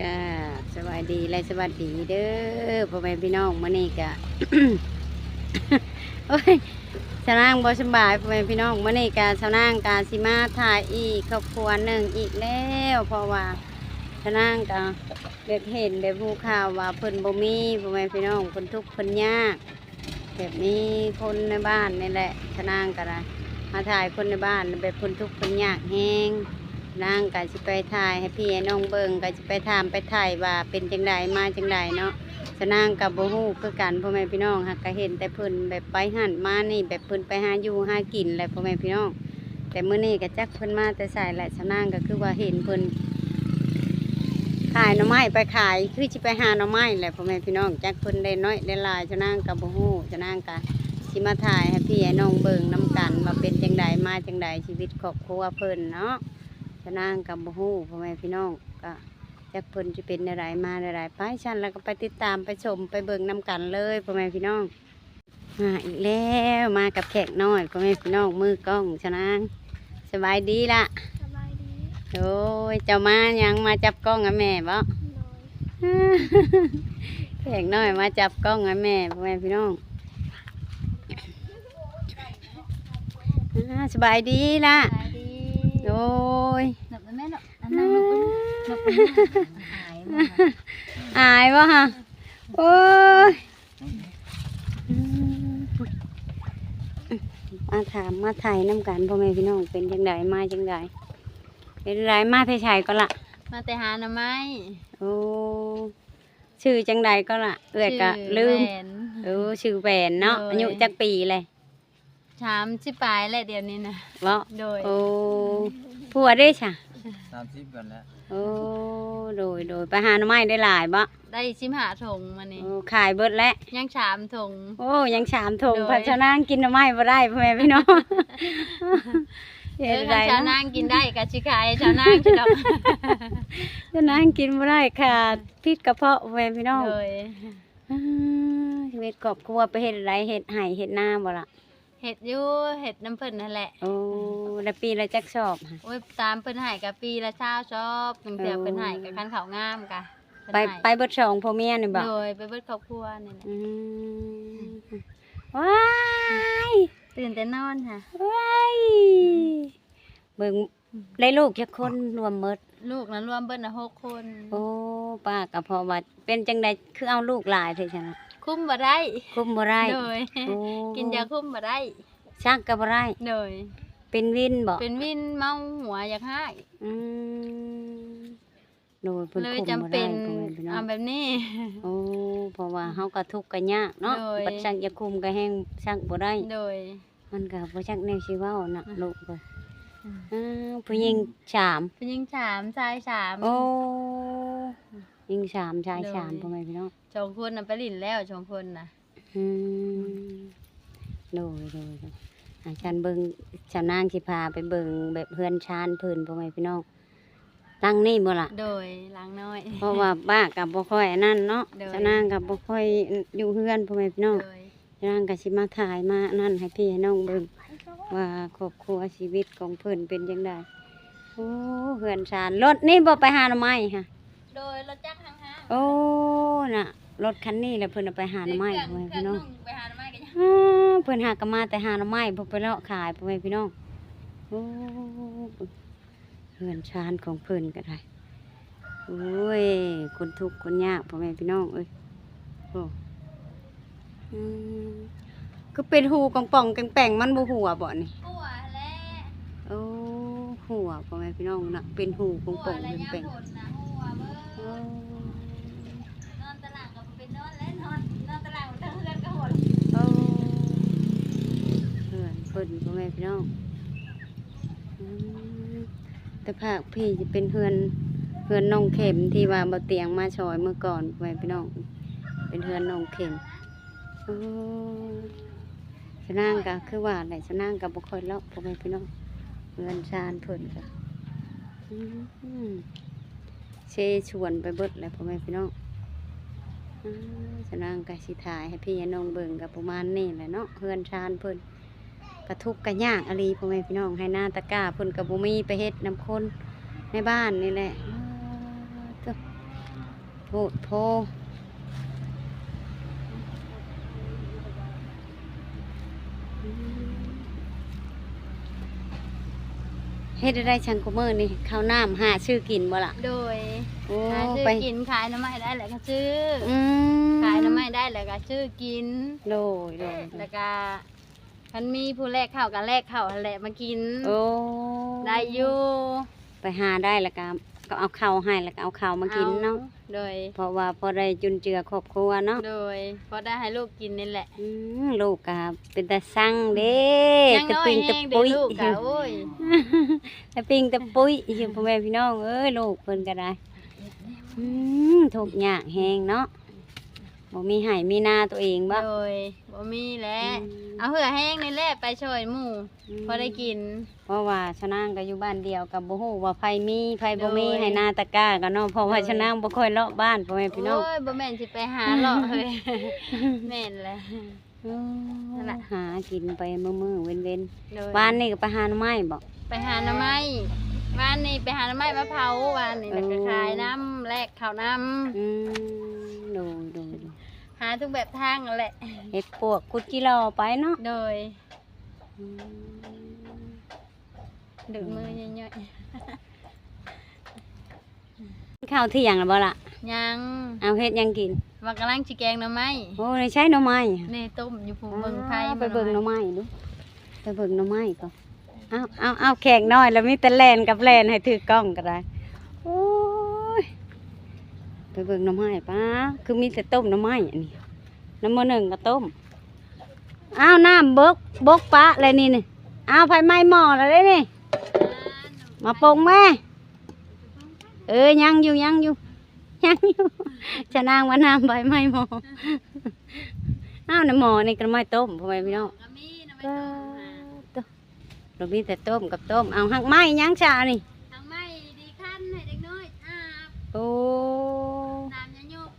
ก็สวัสดีและสวัสดีเด้อพ่อแม่พี่น้องมื้อนี้ก็โอ้ยสาวนางบ่สบายพ่อแม่พี่น้องมื้อนี้ก็สาวนางก็สิมาถ่ายอีกครอบครัวหนึ่งอีกแล้วเพราะว่าสาวนางก็ได้เห็นได้รู้ข่าวว่าเพิ่นบ่มีพ่อแม่พี่น้องเพิ่นทุกข์เพิ่นยาก แบบนี้คนในบ้านนี่แหละสาวนางก็ได้มาถ่ายคนในบ้านแบบเพิ่นทุกข์เพิ่นยากแฮง นางก็สิไปถ่ายให้พี่ให้น้องเบิ่งก็สิไปถามไปถ่ายว่าเป็นจังใดมาจังใดเนาะสนางกับโบฮู้คือกันพ่อแม่พี่น้องหักก็เห็นแต่เพิ่นแบบไปหันมานี่แบบเพิ่นไปหาอยู่หากินแหละพ่อแม่พี่น้อง แต่เมื้อนี้ก็จักเพิ่นมาแต่ใส่แหละสนางก็คือว่าเห็นเพิ่นขายหน่อไม้ไปขายคือสิไปหาหน่อไม้แหละพ่อแม่พี่น้องจักเพิ่นได้น้อยได้ลายสนางก็บ่ฮู้สนางก็สิมาถ่ายให้พี่ให้น้องเบิ่งนํกันว่าเป็นจังใดมาจังใดชีวิตครอบครัวเพิ่นเนาะ จะนางกับบ่ฮู้พ่อแม่พี่น้องก็จักเพิ่นจะเป็นอะไรมาอะไรไปฉันแล้วก็ไปติดตามไปชมไปเบิ่งนํกันเลยพ่อแม่พี่น้องมาอีกแล้วมากับแขกน้อยพ่อแม่พี่น้องมือกล้องชะนางสบายดีละสบายดีโอ้ยเจ้ามายังมาจับกล้องกับแม่บ่น้อยแขกน้อยมาจับกล้องกับแม่พ่อแม่พี่น้องอ่าสบายดีละ สบายดีโอ้ยหนับแม่หนับอันนั้นหนับหนับหายมาอายวะฮะโอ้ยมาถามมาถ่ายน้ำกันพ่อแม่พี่น้องเป็นจังไดมาจังไดเป็นไรมาไทยชายก็ละมาแต่หาหน่อไม้โอ้ชื่อจังไดก็ละเอื้อยก็ลืมแหวนเออชื่อแหวนเนาะโดยอายุจักปีเลย ชามชิปลายแหละเดี๋ยวนี้นะเนาะโดยโอ้ผัวได้ช่ะสามสิบก่อนแล้วโอ้โดยโดยไปหาหน่อไม้ได้หลายบ่ได้ชิมหาถงมานี่โอ้ขายเบิดแล้ว ยังชามถง โอ้ยังสามถงโดย พัชนางกินหน่อไม้บ่ได้พ่อแม่พี่น้องเอเฮ็ดอไรชาวเนาะนางกินได้กับชิขายชาวนางชิดอกชานางกินบ่ได้ค่ะพิษกระเพาะพ่อแม่พี่น้องโดย อ่าชีวิตครอบครัวไปเฮ็ดไรเฮ็ดไห้เฮ็ดนาบ่ล่ะ เห็ดอยู่เห็ดน้ำเพิ่นนั่นแหละโอ้แล้วปีละจักชอบค่ะ โอ้ยตามเพิ่นใหายกับปีละเช้าชอบตั้งแต่เออเพิ่นใหายกับคันเขาวงามกะเพิ่นไปให้ไปเบิดสองพ่อเมียนี่บ่โดยไปเบิดครอบครัวนี่แหละอืมว้ายตื่นแต่นอนค่ะ ว้ายเบิ่งได้ลูกจักคนรวมหมด ลูกนั้นรวมเบิดนะหกคน โอ้ป้าก็พอว่าเป็นจังไดคือเอาลูกหลายเท่ซั่นน่ะ คุ้มบ่ได้คุมบ่ได้โดยโอ้กินยาคุ้มบ่ได้ชักก็บ่ได้โดยเป็นวินบ่เป็นวินเมาหัวอยากให้อืมโดยเพิ่นเลยคุมจำบ่เป็ได้นพ่อแม่พี่น้อเอางแบบนี้ โอ้เพราะว่าเฮาก็ทุกข์ก็ยากเนาะโดย บัดชักอยาคุมก็แห้งชักบ่ได้ โดย มันก็บ่ชักแนวสิเว้าน่ะอืมลูกก็อืมอ้าวผู้หญิงสามเป็นยิงสามชายสามโอ้ ยิงสามชายโดยสามพ่อแม่พี่น้องสองคนน่ะไปลินแล้วสองคนน่ะอืมโดยโดยโดยอาจารย์เบิ่งชาวนางสิพาไปเบิ่งแบบเฮือนชานเพิ่นพ่อแม่พี่น้องตั้งนี่บ่ล่ะ โดยล้างน้อย เพราะว่าบ้ากับบ่ค่อยอันนั่นเนาะโดย ชาวนางกับบ่ค่อยอยู่เฮือนพ่อแม่พี่น้อง โดยชาวนางก็สิมาถ่ายมานั่นให้พี่ให้น้องเบิ่งว่าครอบครัวชีวิตของเพิ่นเป็นจังไดโอ้เฮือนชานรถนี่บ่ไปหาหน่อไม้ค่ะ โดยรถจักรห้างห้างโอ้น่ะรถคันนี้แหละเพิ่นเอาไปหาหน่อไม้พ่อแม่พี่น้องไปหาหน่อไม้กันอ้าเพิ่นหากนมาแต่หาหน่อไม้บ่ไปเลาะขายพ่อแม่พี่น้องโอ้เฮือนชานของเพิ่นก็ได้โอ้ยคนทุกข์คนยากพ่อแม่พี่น้องเอ้ยโอ้อืมก็เป็นหูกองป่องแกงแป่งมันบ่หัวบ่นี่หัวและโอ้หัวพ่อแม่พี่น้องน่ะเป็นหูกองป่องและแกงย่าแป่งฝนนะหัวเบิ่ โอ้ นอนตารางก็เป็นนอนและนอนนอนตารางทั้งเรือนก็หด โอ้เพื่อนเพิ่นพ่อแม่พี่น้องแต่ภาคพี่จะเป็นเพื่อนเพื่อนน้องเข็มที่ว่าบ่เตียงมาชอยเมื่อก่อนพ่อแม่พี่น้อง เป็นเพื่อนน้องเข็มโอ้สนางก็คือว่าไหนสนางก็บ่ค่อยเลาะพ่อแม่พี่น้องเพื่อนชานเพิ่นก็เชชวนไปเบิดเลยพ่อแม่พี่น้องอ่าสนางกสิถ่ายให้พี่น้องเบิ่งกับประมาณนี้แหละเนาะเพื่อนชานเพิ่น กระทุกข์กระยากอะไรพ่อแม่พี่น้องให้หน้าตะกร้าเพิ่นกับบุมีไปเฮ็ดน้ำคนในบ้านนี่แหละอ่าเจ้าพูดโพเฮ็ดได้ชังกูมือนี่ข้าวน้ำหาชื่อกินบ่ล่ะโดยโอ้หาซื้อไปกินขายน้ำไม้ได้แหละก็ซื้อออืมขายน้ำไม้ได้แหละก็ซื้อกินโดยโดยแล้วก็ คันมีผู้แลกข้าวกันแลกข้าวแหละมากิน โอ้ได้อยู่ไปหาได้แล้วก็ก็เอาข้าวให้แล้วก็เอาข้าวมากินเนาะโดย เพราะว่าพอได้จุนเจือครอบครัวเนาะโดยพอได้ให้ลูกกินนี่แหละอืมลูกก็เป็นตาสั่งเด้ยังตะน้อยปิงตะแห้งเด็ปุ้ยลูกกะโอ้ยตะปิงตะปุ้ยอยู่พ่อแม่พี่น้องเอ้ยลูกเพิ่นก็ได้อืมทุกข์ยากแฮงเนาะ บ่มีให้มีหน้าตัวเองบ่โดยบ่มีแหล้วอืมเอาเหือแห้งนี่แหละไปช่วยหมู่พอได้กิน เพราะว่าชะนางก็อยู่บ้านเดียวกับบ่ฮู้ว่าไผมีไผบ่มีโดยให้หน้าตะกร้าก็เนาะเพราะว่าโดยชะนางบ่ค่อยเลาะบ้านพ่อแม่พี่น้องโอ้ยบ่แม่นสิไปหาหรอกเฮ้ยแม่นแหละนั่นล่ะหากินไปมื้อๆเว้นโดยๆบ้านนี่ก็ไปหาหน่อไม้บ่ไปหาหน่อไม้บ้านนี่ไปหาหน่อไม้มะพร้าวบ้านนี่แล้วก็โอ้ขายน้ำแลกข้าวน้อืมดูดูดูำ หาทุกแบบทางนั่นแหละเฮ็ดปวกกุดกิโลไปเนาะโดยอืมดึกมือย่อยข้าวเที่ยงแล้วบ่ล่ะ ๆยังเอาเฮ็ดหยังกิน ว่ากำลังสิแกงหน่อไม้โอ้ยใช้หน่อไม้นี่ต้มอยู่ภูเมืองไทยไปเบิ่งหน่อไม้ดู ไปเบิ่งหน่อไม้ก่อนเอาเอาเอาแขกน้อยแล้วมีแต่แลนกับแลนให้ถือกล้องก็ได้โอ้ย ไปเบิ่งหน่อไม้ป้าคือมีแต่ต้มหน่อไม้อันนี้น้ำมือหนึ่งก็ต้มอ้าวน้ำบกบกปะอะไรนี่นี่อ้าวไฟไหม้หม้อแล้วเด้นี่ มาปรุงแม่เออยังอยู่ยังอยู่ยังอยู่จะนางว่าน้ำใบไม้หมออ้าวในหมอนี่ก็ไม่ต้มพ่อแม่พี่น้องก็มีหน่อไม้ต้มต้มเรามีแต่ต้มกับต้มเอาหักไม้ยังชานี่ทางไม้ดีขั้นให้เด็กน้อยอาบโอ้ น้ำยาโยก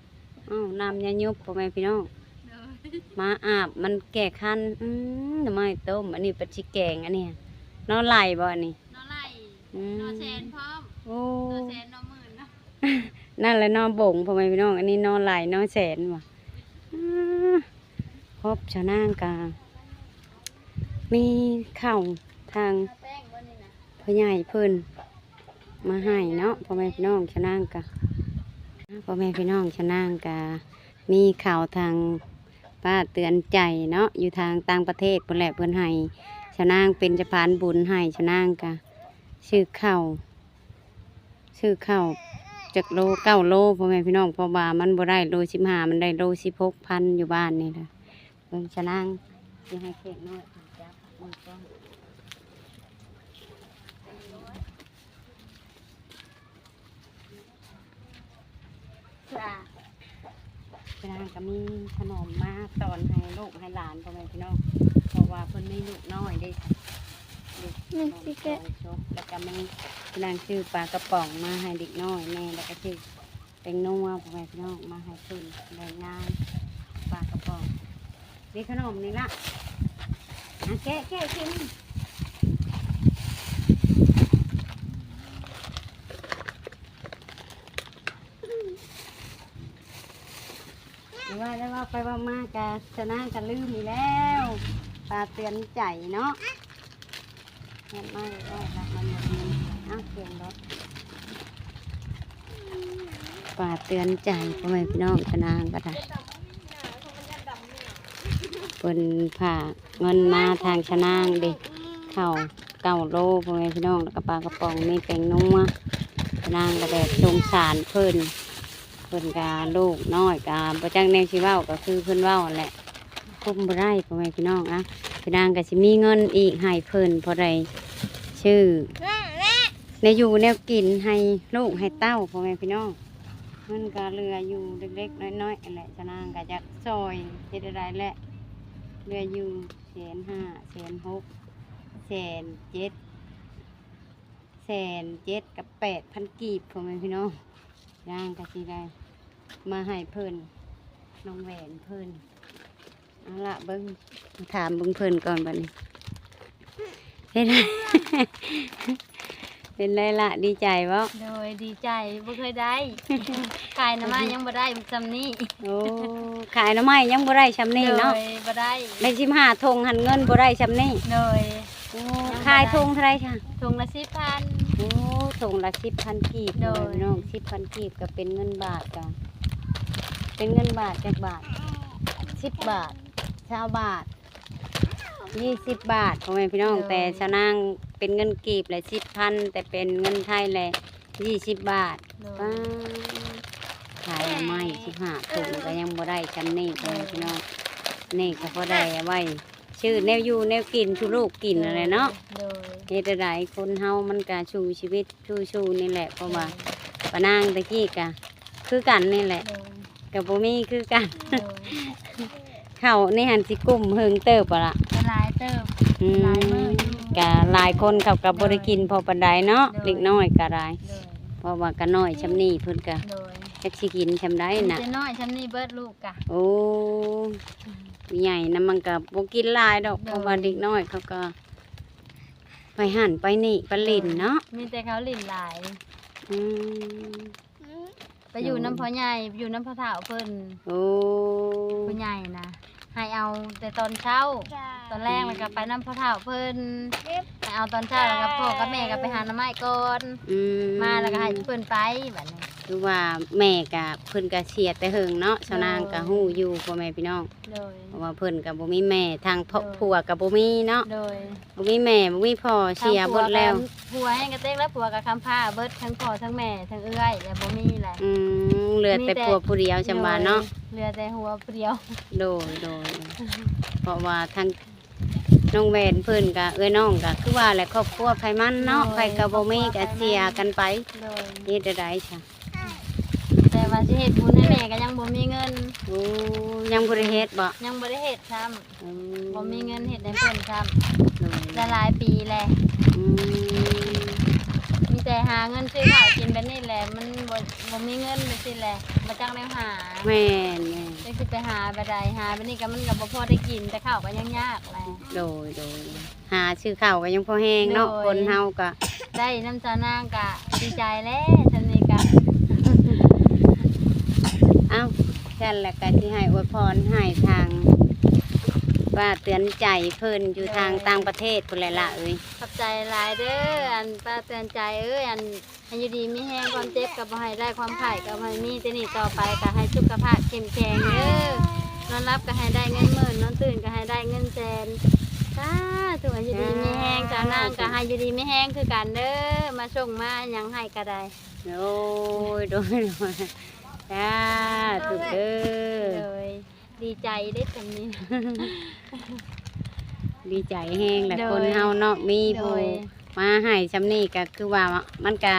อ้าว น้ำยายุบพ่อแม่พี่น้องโดยมาอาบมันแก่คันอืมหน่อไม้ต้มอันนี้เป็นชิแกงอันเนี้ยนอนไหลบ่อันนี้นอไล่อืมนอแสนพร้อมโอ้นอแสนนอหมื่นเนาะนั่นแหละนอนบ่งพ่อแม่พี่น้องอันนี้นอนไหลนอนแสนว่ะอ่าครบชะนางกามีข้าวทางเอาแป้งบนนี่นะพ่อใหญ่เพิ่นมาให้เนาะพ่อแม่พี่น้องชะนางกะ พ่อแม่พี่น้องชนางกะมีข่าวทางป้าเตือนใจเนาะอยู่ทางต่างประเทศเพิ่นแหละเพิ่นให้ชนางเป็นจะพานบุญให้ชนางกะชื่อข้าวชื่อข้าวจากโลเก้าโลพ่อแม่พี่น้องพราะว่ามันบ่ได้โลสิบห้ามันได้โลสิบหกพันอยู่บ้านนี่เลยเพิ่นชนางจะให้เค้กน้อยจับมือกล้อง จ้า พี่นางก็มีขนมมาสอนให้ลูกให้หลานพ่อแม่พี่น้องเพราะว่าเพิ่นมีลูกน้อยเด้ลูกน้องสอกแล้วก็มีพี่นางซื้อปลากระป๋องมาให้เด็กน้อยแม่แล้วก็ซื้อเป็นนัวพ่อแม่พี่น้องมาให้เพิ่นได้งานปลากระป๋องนี่ขนมนี่ละอะแกะแกะกิน รือว่าได้ว่าไปว่ามากกะชนะกันลืมอีกแล้วปลาเตือนใจเนาะเงินมาเลยได้รับมันหมดเงินอ้าวเสียงรถป่าเตือนใจพ่อแม่พี่น้องชนางก็ได้เปินผ่าเงินมาทางชนางด็กเข่าเก่าโลพ่อแม่พี่น้องแล้วก็ปลากระป๋องมีแป้งนัวชนางก็แบบสงสารเพิ่น พิ่นกาลูกน้อยกาประจังแนวชีว้าก็คือเพิ่นเว้าแหละคุมบ่ได้พ่อแม่พี่น้องอะชนางก็สิมีเงินอีกให้เพิ่นพราะใดชื่อในอยู่แนวกินให้ลูกให้เต้าพ่อแม่พี่น้องมันก็เรืออยู่เล็กๆน้อยๆอะไรชนางก็จะซอยเฮ็ดอะไรแหละเรืออยู่แสนห้าแสนหกแสนเจ็ดแสนเจ็ดกับแปดพันกีบพ่อแม่พี่น้องย่างก็สิได้ มาให้เพิ่นน้องแหวนเพิ่นเอาละเบิ้งถามเบิ้งเพิ่นก่อนบัดนี้เฮ็ดเป็นไรละดีใจบ่โดยดีใจบ่เคยได้ ขายน้ำมันยังบ่ได้จำนี้โอ้ขายหน้ำไม้ยังบ่ได้ชำนี่เนาะโดยบ่ได้ในสิบห้าทงหันเงินบ่ได้ชำนี่โดยโอ้ขายทงเท่าไหรค่ะถุงละสิบพัน โอ้ทงละสิบพันกีบโดย พี่น้องสิบพันกีบก็เป็นเงินบาทกันเป็นเงินบาทจากบาทสิบบาทชาวบาทยี่สิบบาทพ่อแม่พี่น้อง แต่ชาวนางเป็นเงินกีบเลยสิบพันแต่เป็นเงินไทยเลยยี่สิบบาท โดป้ายขายเอาไม่สิบห้าถุงก็ยังบ่ได้จำนี่พ่อแม่พี่น้องนี่ก็พอได้เอาไว้ ชื่อแนวอยู่แนวกินชูลูกกินอะไรเนาะโดยเฮ็ดอะไรคนเฮามันก็ชูชีวิตชูชูนี่แหละเพราะว่าปะนางตะกี้ก็คือกันนี่แหละ โดยกับบ่มีคือกันโดยเข้าในหันสิกลุ่มเฮิงเติบอะล่ะละลายเติบ อืหลายมื้อมอยู่ก็หลายคนเขาก็บ่ได้กินพอปานใดเนาะโดยเล็กน้อยก็ได้โดยเพราะว่าก็น้อยชำนี้เพิ่นก็โดย จักสิกินชำได้น่ะเจะน้อยฉันนี่เบิดลูกกะโอ้ใหญ่นะมันก็บ่กินหลายดอกโดยเพราะว่าเด็กน้อยเขาก็ ไปหั่นไปนี่ไปลินเนาะมีแต่เขาหลินหลายอืมไปอยู่โดยน้ำพ่อใหญ่ไปอยู่น้ำพ่อเฒ่าเพิ่นโอ้พ่อใหญ่นะ ให้เอาแต่ตอนเช้า ตอนแรกแล้วก็ไปน้ำพ่อเฒ่าเพิ่นให้เอาตอนเช้าแล้วก็พ่อกับแม่ก็ไปหาหน้ำไม้ก่อนอืมาแล้วก็ให้เพิ่นไปแบบนี้คือว่าแม่กับเพิ่นก็เสียแต่เฮิงเนาะชาวนางก็ฮู้อยู่พ่อแม่พี่น้องโดย เพราะว่าเพิ่นก็บ่มีแม่ทางพ่อโดยผัวก็บ่มีเนาะโดยบ่มีแม่บ่มีพ่อเสียเบิดแล้ว ผัวให้กระเตกแล้วผัวกับคำผ้าเบิดทั้งพ่อทั้งแม่ทั้งเอื้อยแล้วบ่มีแหละอืมเหลือแต่ผัวผู้เดียวจำบาเนาะ เหลือแต่หัวเปรียว โดยโดยเพราะว่าทางน้องแหวนเพิ่นก็เอ้ยน้องก็คือว่าแหละครอบครัวไผมันเนาะไผก็บ่มีก็เสียกันไปโดยเฮ็ดได้จ้ะแต่ว่าสิเฮ็ดบุญให้แม่ก็ยังบ่มีเงิน โอ้ยังบ่ได้เฮ็ดบ่ยังบ่ได้เฮ็ดซ้ำอืบ่มีเงินเฮ็ดให้เพิ่นซ้โดยำได้หลายปีแหละอืมมี แต่หาเงินซื้อข้าวกินแบบนี้แหละ มันบ่บ่มีเงินไปสิแหละมาจังแนวหาแม่นแม่นจังสิไปหาบ่ได้หาแบบนี้ก็มันก็บ่พอได้กินแต่ข้าวก็ยังยากแหละ โดยโดยหาชื่อข้าวก็ยังพอแห้งเนาะโดย คนเฮาก็ได้น้ำจานางก็ดีใจแล้วจังนี้ก็เอ้าแค่นแหละก็ที่ให้อวยพรให้ทาง ว่าเตือนใจเพิ่นอยู่ทางต่างประเทศพุ่นแหละล่ะเอ้ยขอบใจหลายเด้ออันป้าเตือนใจเอ้ยอันให้อยู่ดีมีแห้งความเจ็บก็บ่ให้ได้ความไข่ก็บ่ให้มีแต่นี่ต่อไปก็ให้สุขภาพเข้มแข็งเด้อนอนรับก็ให้ได้เงินหมื่นนอนตื่นก็ให้ได้เงินแสนสาธุให้อยู่ดีมีแห้งจานางก็ให้อยู่ดีมีแห้งคือกันเด้อมาส่งมาหยังให้ก็ได้โอ้ยโดยโดยจ้าถูกเด้เลอย ดีใจได้ตรงนี้ ดีใจแห้งแหละโดย คนเฮาเนาะมีโดผู้ยมาให้ชำนี่ก็คือว่ามันก็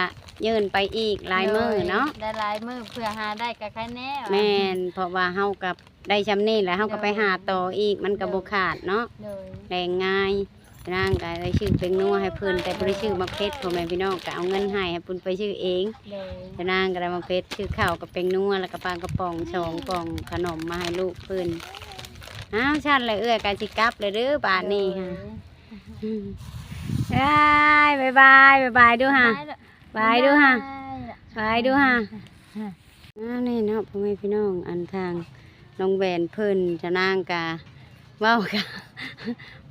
ยื่นไปอีกหลายมือเนาะได้หลายมือเพื่อหาได้ก็แค่แน่ว่ะแม่นเพราะว่าเฮากับได้ชำนี่แหล้วเฮาก็ไปหาต่ออีกมันก็บ่ขาดเนาะเลยแรงง่าย ร่างกายได้ชื่อเป็นนัวให้เพิ่นแต่บ่ได้ชื่อมักเพชรพ่อแม่พี่น้องก็เอาเงินให้ให้เพิ่นไปชื่อเองเลยแต่นางก็ได้มักเพชรชื่อข้าวกับเป็นนัวแล้วก็ปลากระป๋องสองกล่องขนมมาให้ลูกเพิ่นอ้าวชันเลยเอื้อยกาสิกลับเลยเด้อบาดนี้ค่ะอืมบ๊ายบายบ๊ายบายบ๊ายบายดูค่ะบายดูค่ะบายดูค่ะอ้าวนี่เนาะพ่อแม่พี่น้องอันทางน้องแหวนเพิ่นจะนางกาเว้าวกะ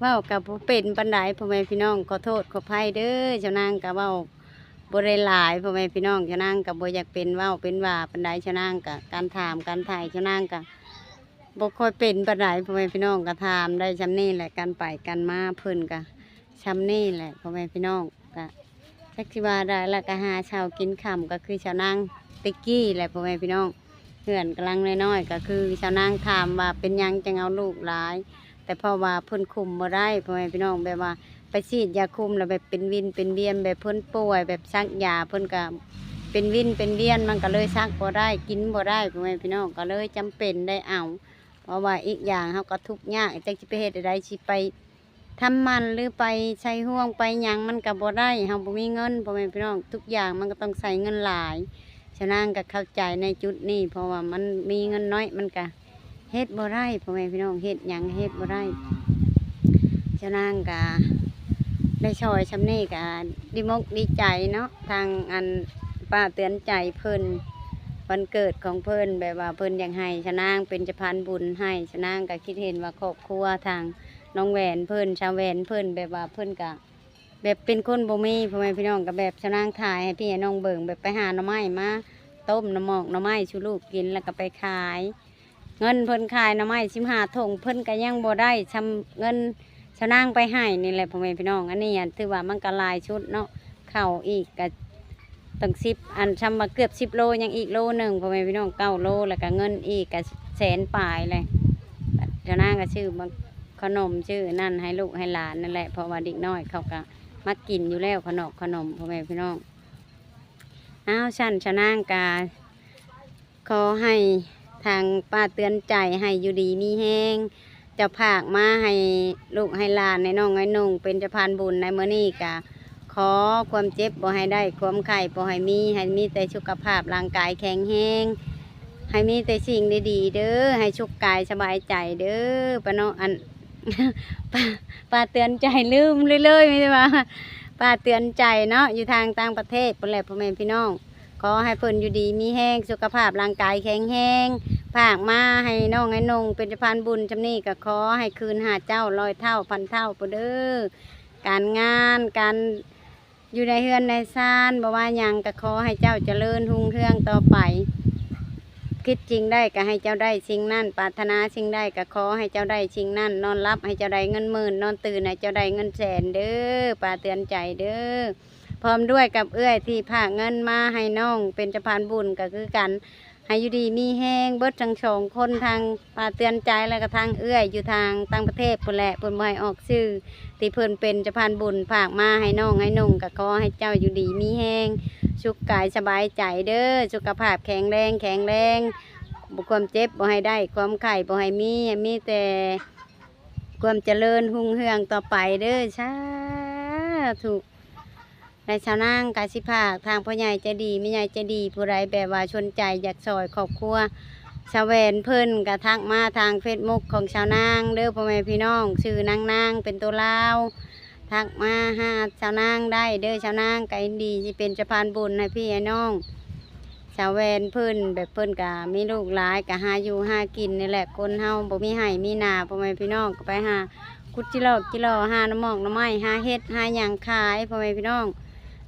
ว้าวกับบ่เป็นปันไดพ่อแม่พี่น้องขอโทษขออภัยเด้อเจ้านางกะเว้าวบ่ได้หลายพ่อแม่พี่น้องเจ้านางกะบ่อยากเป็นว้าวเป็นว่าปันไดเจ้านางกะการถามการถ่ายเจ้านางกะบ่ค่อยเป็นปันไดพ่อแม่พี่น้องก็ถามได้ชำนี้แหละการไปกันมาเพิ่นกะชำนี้แหละพ่อแม่พี่น้องกะจักสิว่าได้ล้วก็หาช้ากินค่ำก็คือชาวนางติกกี้แหละพ่อแม่พี่น้อง เพื่อนกำลังน้อยๆก็คือชาวนางถามว่าเป็นหยังจังเอาลูกหลาย แต่พราะว่าเพิ่นคุมบ่ได้พ่อแม่พี่น้องแบบว่าไปฉีดยาคุมแล้วแบบเป็นวินเป็นเวียนแบบเพิ่นป่วย แบบซักยาเพิ่นก็เป็นวินเป็นเวียนมันก็เลยซักบ่ได้กินบ่ได้พ่อแม่พี่น้องก็เลยจำเป็นได้เอาเพราะว่าอีกอย่างเฮาก็ทุกข์ยากจักสิไปเฮ็ดใดสิไปทำมันหรือไปใช้ห่วงไปยังมันกับบ่ได้เฮาบ่มีเงินพ่อแม่พี่น้องทุกอย่างมันก็ต้องใส่เงินหลายะนั้นก็เข้าใจในจุดนี้ เพราะว่ามันมีเงินน้อยมันก็เฮ็ดบ่ได้พ่อแม่พี่น้องเฮ็ดหยังเฮ็ดบ่ได้ฉะนั้นก็ได้ช่วยชำนี่กะดีมกดีใจเนาะทางอันป้าเตือนใจเพิ่นวันเกิดของเพิ่นแบบว่าเพิ่นอยากให้ชนางเป็นจะพานบุญให้ชนางก็คิดเห็นว่าครอบครัวทางน้องแหวนเพิ่นชาวแหวนเพิ่นแบบว่าเพิ่นกะแบบเป็นคนบ่มีพ่อแม่พี่น้องกับแบบชนางถ่ายให้พี่ให้น้องเบิ่งแบบไปหาหน่อไม้มา ต้มน่อหมอกน่อไม้ชูลูกกินแล้วก็ไปขาย เงินเพิ่นขายน่อไม้สิบห้าถงเพิ่นก็ยังบ่ได้ชำเงินชะนางไปให้นี่แหละพ่อแม่พี่น้องอันนี้อันถือว่ามันก็ลายชุดเนาะเข่าอีกก็ตั้งสิบอันชำมาเกือบสิบโลยังอีกโลหนึ่งพ่อแม่พี่น้องเก้าโลแล้วก็เงินอีกก็แสนปลายเลยชะนางก็ชื่อมาขนมชื่อนั่นให้ลูกให้หลานนั่นแหละเพราะว่าเด็กน้อยเขาก็มากินอยู่แล้วขนมขนมพ่อแม่พี่น้อง อ้าวฉันชะนางกาขอให้ทางป้าเตือนใจให้อยู่ดีมีแห้งจะผากมาให้ลูกให้หลานในน้องไอ้นงเป็นจะพานบุญในเมื่อนี้กาขอความเจ็บบ่ให้ได้ ความไข่บ่ให้มี ให้มีแต่สุขภาพร่างกายแข็งแรงให้มีแต่สิ่งดีๆเด้อให้ชุกกายสบายใจเด้อปะเนาะอันป้าเตือนใจลืมเรื่อยๆไม่ใช่ว่า ป้าเตือนใจเนาะอยู่ทางต่างประเทศพุ่นแหละพ่อแม่พี่น้องขอให้เพิ่นอยู่ดีมีแห้งสุขภาพร่างกายแข็งแรงผากมาให้น้องให้นงเป็นพานบุญจำนี้ก็ขอให้คืนหาเจ้าร้อยเท่าพันเท่าปเด้อการงานการอยู่ในเฮือนในซ่านบ่ว่ายังก็ขอให้เจ้าเจริญรุ่งเรืองต่อไป คิดจริงได้ก็ให้เจ้าได้สิ่งนั้นปรารถนาสิ่งใดก็ขอให้เจ้าได้สิ่งนั้นนอนรับให้เจ้าได้เงินหมื่นนอนตื่นให้เจ้าได้เงินแสนเด้อป้าเตือนใจเด้อพร้อมด้วยกับเอื้อยที่พากเงินมาให้น้องเป็นจะพานบุญก็คือกันให้อยู่ดีมีแห้งเบิดทั้งสองคนทางป้าเตือนใจแล้วก็ทางเอื้อยอยู่ทางต่างประเทศพุ่นแหละพุ่นบ่ออกชื่อที่เพิ่นเป็นจะพานบุญผากมาให้น้องให้นุ่งก็ขอให้เจ้าอยู่ดีมีแห้ง สุขกายสบายใจเด้อสุขภาพแข็งแรงแข็งแรงบุความเจ็บบ่ให้ได้ความไข่บ่ให้มีมีแต่ความเจริญหุ่งเฮืองต่อไปเด้อชาถูกในชาวนางกาสิภาคทางพ่อใหญ่จะดีไม่ใหญ่จะดี ผู้ใดแบบว่าชนใจอยากซอยครอบครัวชาวแวนเพิ่นกระทักมาทางเฟซบุ๊กของชาวนางเด้อพ่อแม่พี่น้องชื่อนางนางเป็นตัวเล่า ทักมาหาชาวนางได้เด้อชาวนางก็ดีที่เป็นสะพานบุญให้พี่ให้น้องชาวแวนเพิ่นแบบเพิ่นกะมีลูกหลายกะหาอยู่หากินนี่แหละคนเฮาบ่มีไห้มีนาพ่อแม่พี่น้องก็ไปหากุดจิโลกิโลหาน้ำหมอกน้ำไม้หาเฮ็ดหาหยังขายพ่อแม่พี่น้อง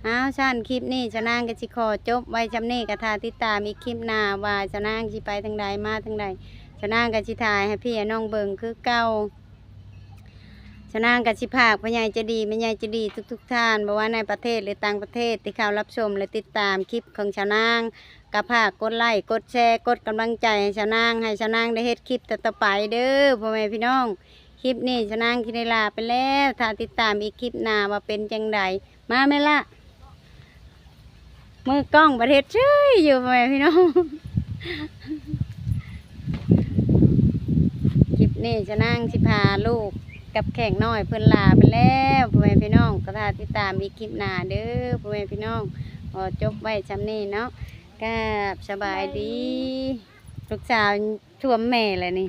อ้าวชันคลิปนี้ชาวนางก็สิขอจบไว้จำนี้กะทาติดตามอีกคลิปหน้าว่าชาวนางสิไปทางใดมาทางใดชาวนางก็สิถ่ายให้พี่ให้น้องเบิ่งคือเก่า นางกับชิภาคพญายจะดีแม่ยายจะดีทุกๆทท่านบอกว่าในประเทศหรือต่างประเทศที่เข้ารับชมและติดตามคลิปของชาวนางกับภาคกดไลค์กดแชร์กดกำลังใจให้ชาวนางให้ชาวนางได้เฮ็ดคลิปต่อๆไปเด้อพ่อแม่พี่น้อง คลิปนี้ชาวนางคิดลาไปแล้วถ้าติดตามอีกคลิปหน้าว่าเป็นจังใดมาไหมล่ะมือกล้องประเทศเชื่ยอยู่พ่อแม่พี่น้องคลิปนี้ชาวนางสิพาลูก กับแข่งน้อยเพิ่นลาไปแล้วพ่อแม่พี่น้องก็ถ้าติดตามมีคลิปหน้าเด้อพ่อแม่พี่น้องพอจบไว้ชำนี้เนาะกับสบายดี ลูกสาวท่วมแม่เลยนี่